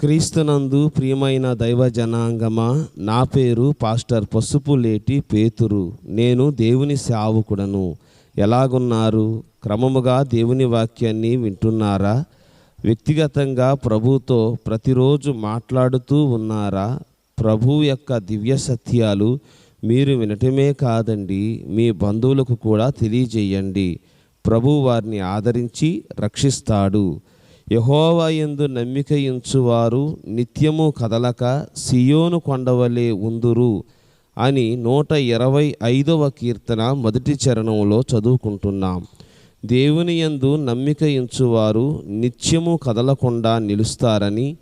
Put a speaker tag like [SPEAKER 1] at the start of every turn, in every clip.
[SPEAKER 1] క్రీస్తునందు ప్రియమైన దైవ జనాంగమా నా పేరు పాస్టర్ పసుపులేటి పేతురు. నేను దేవుని సేవకుడను. ఎలాగున్నారు? క్రమముగా దేవుని వాక్యాన్ని వింటున్నారా? వ్యక్తిగతంగా ప్రభుతో ప్రతిరోజు మాట్లాడుతూ ఉన్నారా? ప్రభు యొక్క దివ్య సత్యాలు మీరు వినటమే కాదండి మీ బంధువులకు కూడా తెలియజేయండి. ప్రభు వారిని ఆదరించి రక్షిస్తాడు. యహోవా యందు నమ్మిక ఇంచువారు నిత్యము కదలక సియోను కొండవలే ఉందురు అని నూట ఇరవై ఐదవ కీర్తన మొదటి చరణంలో చదువుకుంటున్నాం. దేవుని యందు నమ్మిక ఇంచువారు నిత్యము కదలకుండా నిలుస్తారని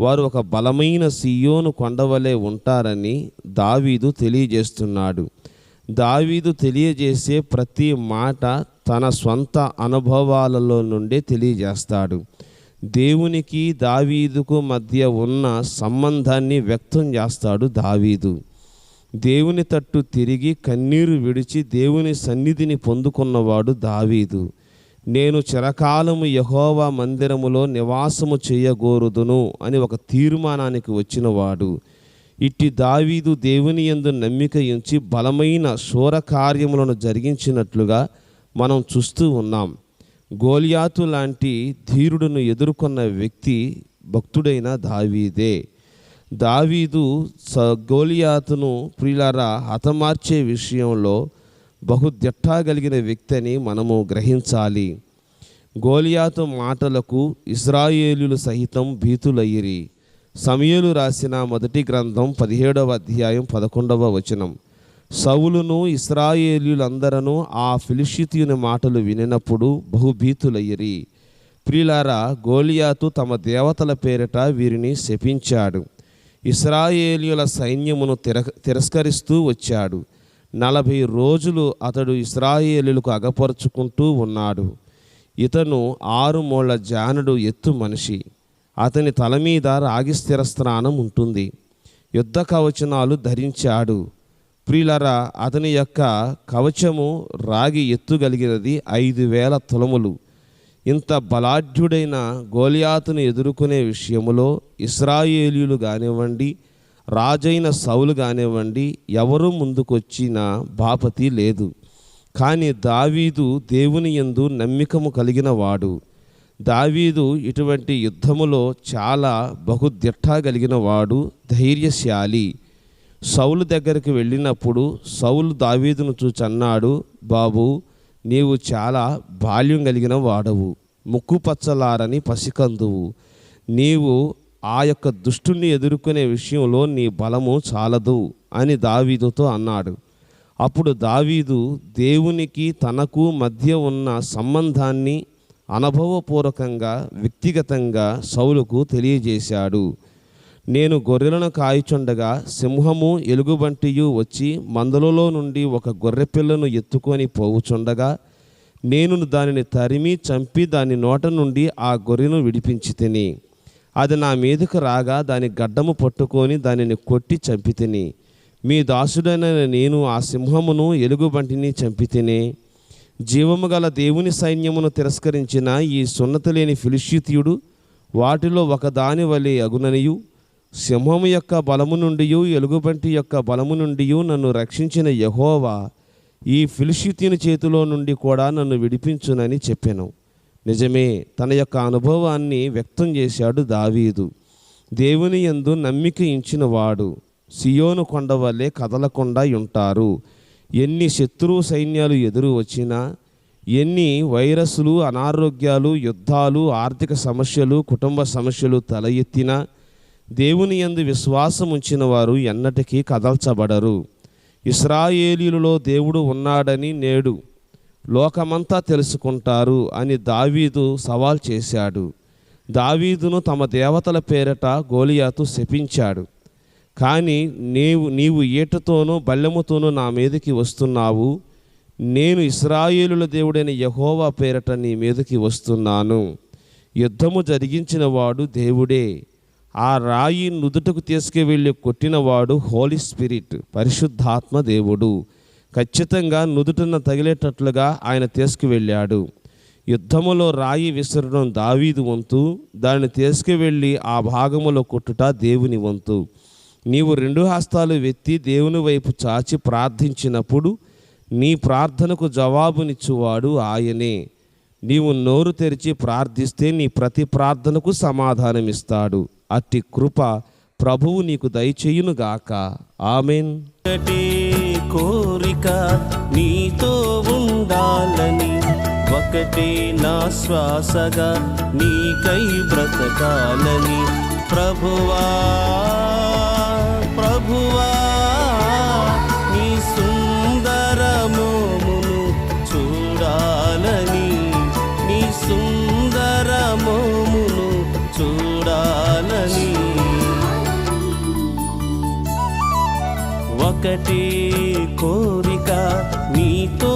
[SPEAKER 1] వారు ఒక బలమైన సియోను కొండవలే ఉంటారని దావీదు తెలియజేస్తున్నాడు. దావీదు తెలియజేసే ప్రతి మాట తన స్వంత అనుభవాలలో నుండే తెలియజేస్తాడు. దేవునికి దావీదుకు మధ్య ఉన్న సంబంధాన్ని వ్యక్తం చేస్తాడు దావీదు. దేవుని తట్టు తిరిగి కన్నీరు విడిచి దేవుని సన్నిధిని పొందుకున్నవాడు దావీదు. నేను చిరకాలము యహోవా మందిరములో నివాసము చేయగోరుదును అని ఒక తీర్మానానికి వచ్చినవాడు. ఇట్టి దావీదు దేవుని యందు నమ్మిక ఉంచి బలమైన శూర కార్యములను జరిగించినట్లుగా మనం చూస్తూ ఉన్నాం. గోలియాతు లాంటి ధీరుడును ఎదుర్కొన్న వ్యక్తి భక్తుడైన దావీదే. దావీదు స గోలియాతును ప్రియులారా హతమార్చే విషయంలో బహుదిట్టగలిగిన వ్యక్తి అని మనము గ్రహించాలి. గోలియాతు మాటలకు ఇస్రాయేలులు సహితం భీతులయ్యిరి. సమయలు రాసిన మొదటి గ్రంథం పదిహేడవ అధ్యాయం పదకొండవ వచనం. సౌలును ఇస్రాయేలీలందరూ ఆ ఫిలిషితీయుని మాటలు వినినప్పుడు బహుభీతులయ్యిరి. ప్రిలారా గోలియాతు తమ దేవతల పేరిట వీరిని శపించాడు. ఇస్రాయేలీయుల సైన్యమును తిర తిరస్కరిస్తూ వచ్చాడు. నలభై రోజులు అతడు ఇస్రాయేలీలకు అగపరుచుకుంటూ ఉన్నాడు. ఇతను ఆరు మూళ్ళ జానుడు ఎత్తు మనిషి. అతని తల మీద రాగి స్థిరస్నానం ఉంటుంది. యుద్ధ కవచనాలు ధరించాడు. ప్రియులరా అతని యొక్క కవచము రాగి ఎత్తుగలిగినది ఐదు వేల తులములు. ఇంత బలాఢ్యుడైన గోలియాతును ఎదుర్కొనే విషయములో ఇస్రాయేలీలు కానివ్వండి రాజైన సౌలు కానివ్వండి ఎవరు ముందుకొచ్చిన బాపతి లేదు. కానీ దావీదు దేవుని యందు నమ్మికము కలిగిన వాడు. దావీదు ఇటువంటి యుద్ధములో చాలా బహుదిట్ట కలిగిన వాడు ధైర్యశాలి. సౌలు దగ్గరికి వెళ్ళినప్పుడు సౌలు దావీదును చూచి అన్నాడు బాబు నీవు చాలా బాల్యం కలిగిన వాడవు ముక్కుపచ్చలారని పసికందువు. నీవు ఆ యొక్క దుష్టుని ఎదుర్కొనే విషయంలో నీ బలము చాలదు అని దావీదుతో అన్నాడు. అప్పుడు దావీదు దేవునికి తనకు మధ్య ఉన్న సంబంధాన్ని అనుభవపూర్వకంగా వ్యక్తిగతంగా సౌలుకు తెలియజేశాడు. నేను గొర్రెలను కాయచుండగా సింహము ఎలుగుబంటియు వచ్చి మందలలో నుండి ఒక గొర్రెపిల్లను ఎత్తుకొని పోవుచుండగా నేను దానిని తరిమి చంపి దాని నోట నుండి ఆ గొర్రెను విడిపించి తిని అది నా మీదకు రాగా దాని గడ్డము పట్టుకొని దానిని కొట్టి చంపి తిని మీ దాసుడైన నేను ఆ సింహమును ఎలుగుబంటిని చంపి తిని జీవము గల దేవుని సైన్యమును తిరస్కరించిన ఈ సున్నత లేని ఫిలిషితీయుడు వాటిలో ఒకదాని వలె అగుననియు. సింహము యొక్క బలము నుండి ఎలుగుబంటి యొక్క బలము నుండి నన్ను రక్షించిన యహోవా ఈ ఫిలిషితీని చేతిలో నుండి కూడా నన్ను విడిపించునని చెప్పాను. నిజమే తన యొక్క అనుభవాన్ని వ్యక్తం చేశాడు దావీదు. దేవుని యందు నమ్మిక ఇచ్చిన వాడు సియోను కొండ వల్లే కదలకుండా ఉంటారు. ఎన్ని శత్రు సైన్యాలు ఎదురు వచ్చినా ఎన్ని వైరస్లు అనారోగ్యాలు యుద్ధాలు ఆర్థిక సమస్యలు కుటుంబ సమస్యలు తల ఎత్తినా దేవుని యందు విశ్వాసం ఉంచిన వారు ఎన్నటికీ కదల్చబడరు. ఇస్రాయేలీలలో దేవుడు ఉన్నాడని నేడు లోకమంతా తెలుసుకుంటారు అని దావీదు సవాల్ చేశాడు. దావీదును తమ దేవతల పేరట గోలియాతు శపించాడు. కానీ నీవు నీవు ఈటతోనూ బల్లెముతోనూ నా మీదకి వస్తున్నావు. నేను ఇస్రాయేలుల దేవుడైన యహోవా పేరట నీ మీదకి వస్తున్నాను. యుద్ధము జరిగించిన వాడు దేవుడే. ఆ రాయి నుదుటకు తీసుకువెళ్ళి కొట్టినవాడు హోలీ స్పిరిట్ పరిశుద్ధాత్మ దేవుడు. ఖచ్చితంగా నుదుటన తగిలేటట్లుగా ఆయన తీసుకువెళ్ళాడు. యుద్ధములో రాయి విసరడం దావీదు వంతు దాన్ని తీసుకువెళ్ళి ఆ భాగములో కొట్టుట దేవుని వంతు. నీవు రెండు హస్తాలు వెత్తి దేవుని వైపు చాచి ప్రార్థించినప్పుడు నీ ప్రార్థనకు జవాబునిచ్చువాడు ఆయనే. నీవు నోరు తెరిచి ప్రార్థిస్తే నీ ప్రతి ప్రార్థనకు సమాధానమిస్తాడు. అట్టి కృప ప్రభువు నీకు దయచేయునుగాక. ఆమెన్.
[SPEAKER 2] కోరిక నీతో ఉండాలని ఒకటే నా శ్వాసగా నీకై బ్రతకాలని. ప్రభువా ప్రభువా నీ సుందరమోమును చూడాలని నీ సుందరమోమును చూ ఒకటే కోరిక నీతో